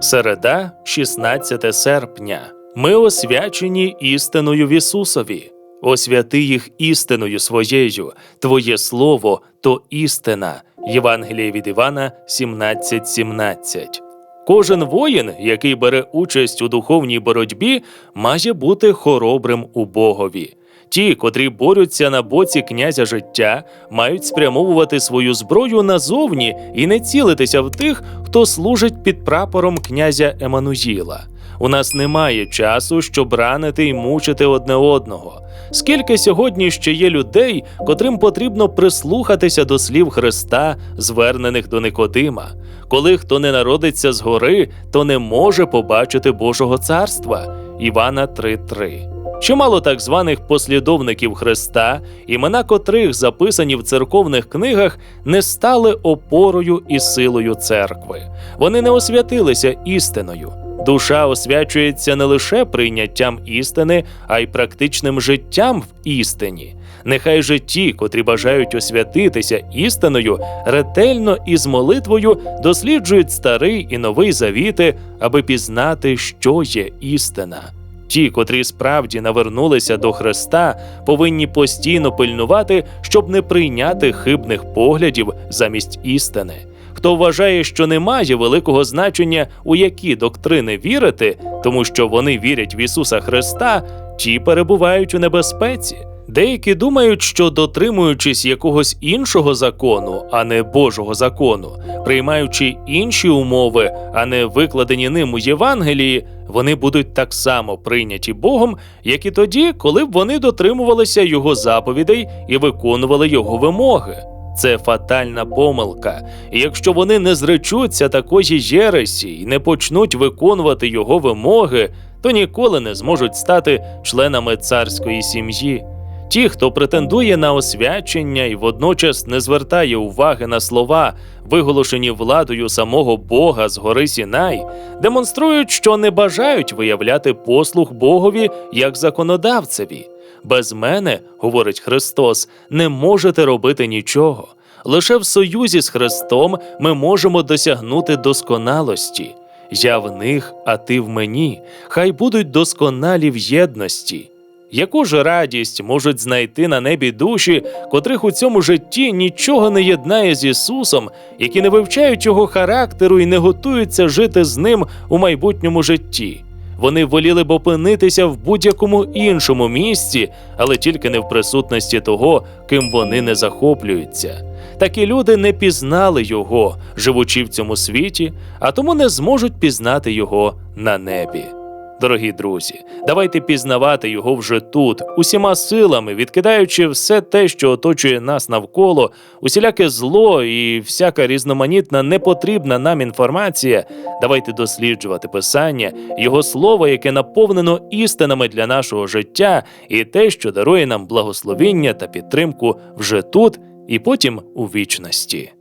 Середа, 16 серпня. Ми освячені істиною в Ісусові. Освяти їх істиною своєю, Твоє Слово то істина. Євангеліє від Івана 17.17. Кожен воїн, який бере участь у духовній боротьбі, має бути хоробрим у Богові. Ті, котрі борються на боці князя життя, мають спрямовувати свою зброю назовні і не цілитися в тих, хто служить під прапором князя Еммануїла. У нас немає часу, щоб ранити й мучити одне одного. Скільки сьогодні ще є людей, котрим потрібно прислухатися до слів Христа, звернених до Никодима. Коли хто не народиться згори, то не може побачити Божого царства. Івана 3.3. Чимало так званих послідовників Христа, імена котрих записані в церковних книгах, не стали опорою і силою церкви. Вони не освятилися істиною. Душа освячується не лише прийняттям істини, а й практичним життям в істині. Нехай же ті, котрі бажають освятитися істиною, ретельно і з молитвою досліджують старий і новий завіти, аби пізнати, що є істина. Ті, котрі справді навернулися до Христа, повинні постійно пильнувати, щоб не прийняти хибних поглядів замість істини. Хто вважає, що немає великого значення, у які доктрини вірити, тому що вони вірять в Ісуса Христа, ті перебувають у небезпеці. Деякі думають, що дотримуючись якогось іншого закону, а не Божого закону, приймаючи інші умови, а не викладені ним у Євангелії, вони будуть так само прийняті Богом, як і тоді, коли б вони дотримувалися його заповідей і виконували його вимоги. Це фатальна помилка. І якщо вони не зречуться такої єресі і не почнуть виконувати його вимоги, то ніколи не зможуть стати членами царської сім'ї. Ті, хто претендує на освячення і водночас не звертає уваги на слова, виголошені владою самого Бога з гори Сінай, демонструють, що не бажають виявляти послух Богові як законодавцеві. Без мене, говорить Христос, не можете робити нічого. Лише в союзі з Христом ми можемо досягнути досконалості. Я в них, а ти в мені. Хай будуть досконалі в єдності. Яку ж радість можуть знайти на небі душі, котрих у цьому житті нічого не єднає з Ісусом, які не вивчають його характеру і не готуються жити з ним у майбутньому житті? Вони воліли б опинитися в будь-якому іншому місці, але тільки не в присутності того, ким вони не захоплюються. Такі люди не пізнали його, живучи в цьому світі, а тому не зможуть пізнати його на небі. Дорогі друзі, давайте пізнавати його вже тут, усіма силами, відкидаючи все те, що оточує нас навколо, усіляке зло і всяка різноманітна непотрібна нам інформація. Давайте досліджувати писання, його слово, яке наповнено істинами для нашого життя, і те, що дарує нам благословіння та підтримку вже тут і потім у вічності.